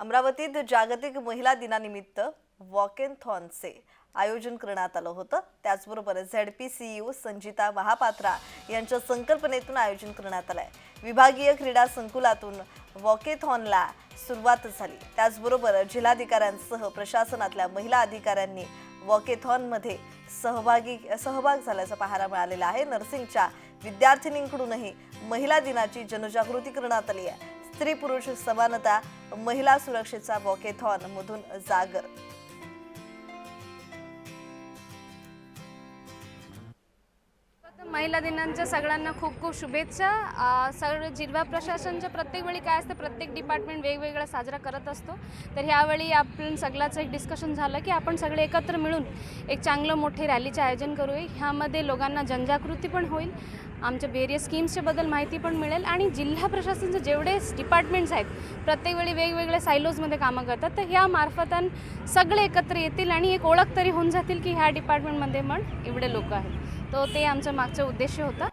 अमरावतीत जागतिक महिला दिनानिमित्त वॉकेनथॉनचे आयोजन करण्यात आलं होतं. त्याचबरोबर Z ZP CEO Sanjita Mahapatra यांच्या संकल्पनेतून आयोजन करण्यात आलं आहे विभागीय क्रीडा संकुलातून वॉकेथॉनला सुरुवात झाली. त्याचबरोबर जिल्हाधिकाऱ्यांसह प्रशासनातल्या महिला अधिकाऱ्यांनी वॉकेथॉनमध्ये सहभागी सहभाग झाल्याचा पाहायला मिळालेला आहे. नर्सिंगच्या विद्यार्थिनींकडूनही महिला दिनाची जनजागृती करण्यात आली आहे. स्त्री पुरुष समानता महिला सुरक्षेचा वॉकेथॉन मधून जागर महिला दिनांच्या सगळ्यांना खूप खूप शुभेच्छा. सगळं जिल्हा प्रशासनच्या प्रत्येक वेळी काय असतं प्रत्येक डिपार्टमेंट वेगवेगळा साजरा करत असतो. तर ह्यावेळी आपण सगळ्याचं एक डिस्कशन झालं की आपण सगळे एकत्र मिळून एक चांगलं मोठे रॅलीचे आयोजन करूया. ह्यामध्ये लोकांना जनजागृती पण होईल आमच्या वेरियस स्कीम्सच्याबद्दल माहिती पण मिळेल आणि जिल्हा प्रशासनचे जेवढे डिपार्टमेंट्स आहेत प्रत्येक वेळी वेगवेगळ्या सायलोजमध्ये कामं करतात. तर ह्या मार्फतान सगळे एकत्र येतील आणि एक ओळख तरी होऊन जातील की ह्या डिपार्टमेंटमध्ये पण एवढे लोक आहेत. तो ते आमचं मागचा उद्देश होतं.